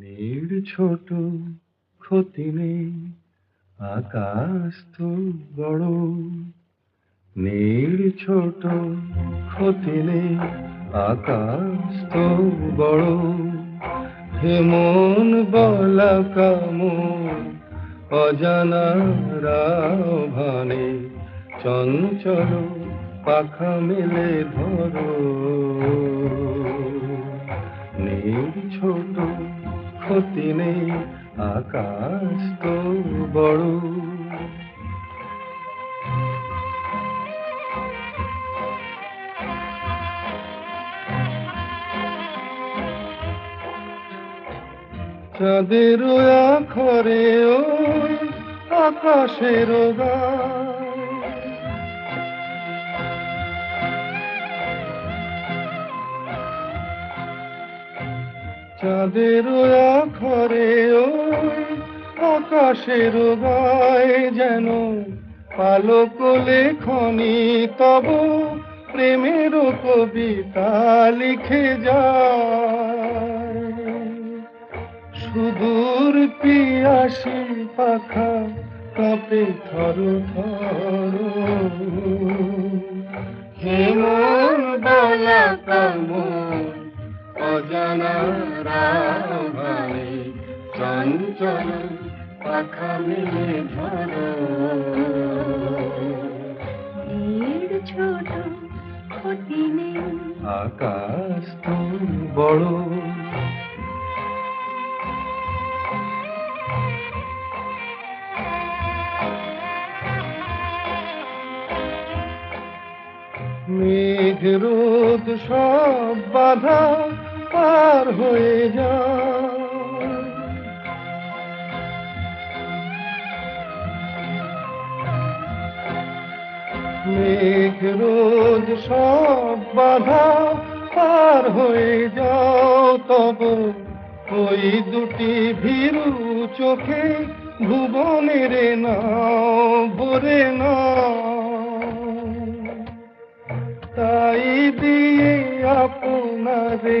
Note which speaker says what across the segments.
Speaker 1: নীড় ছোট ক্ষতি নেই, আকাশ তো বড়। নীড় ছোট ক্ষতি নেই, আকাশ তো বড়। হেমন বলা কামন চঞ্চল পাখা মেলে ধরো। নীড় ছোট ক্ষতি নেই আকাশ তো বড়। চাঁদের আখরে ওই আকাশের গায় চাঁদের আখরে ওই আকাশের গায় যেন পালক লেখনি তব প্রেমের কবিতা লিখে যায়। সুদূর পিয়াসি পাখা কাঁপে থর থর। হেমন বলা কামন অজানা রাভানে চঞ্চল পাখা মেলে ধর
Speaker 2: ছোট
Speaker 1: আকাশ তো বড়। মেঘ রোদ সব বাধা পার হয়ে যায়। মেঘ রোজ সব বাধা পার হয়ে যাও, তব ওই দুটি ভীরু চোখে ভুবনের নাও, ভরে নাও। তাই দিয়ে আপনারে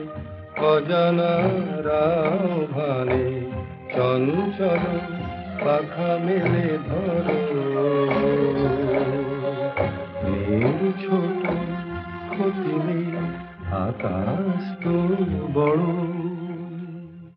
Speaker 1: অজানা রাভানে চঞ্চল পাখা মেলে ধরো। নীল ছোট ক্ষতি আকাশ তো বড়।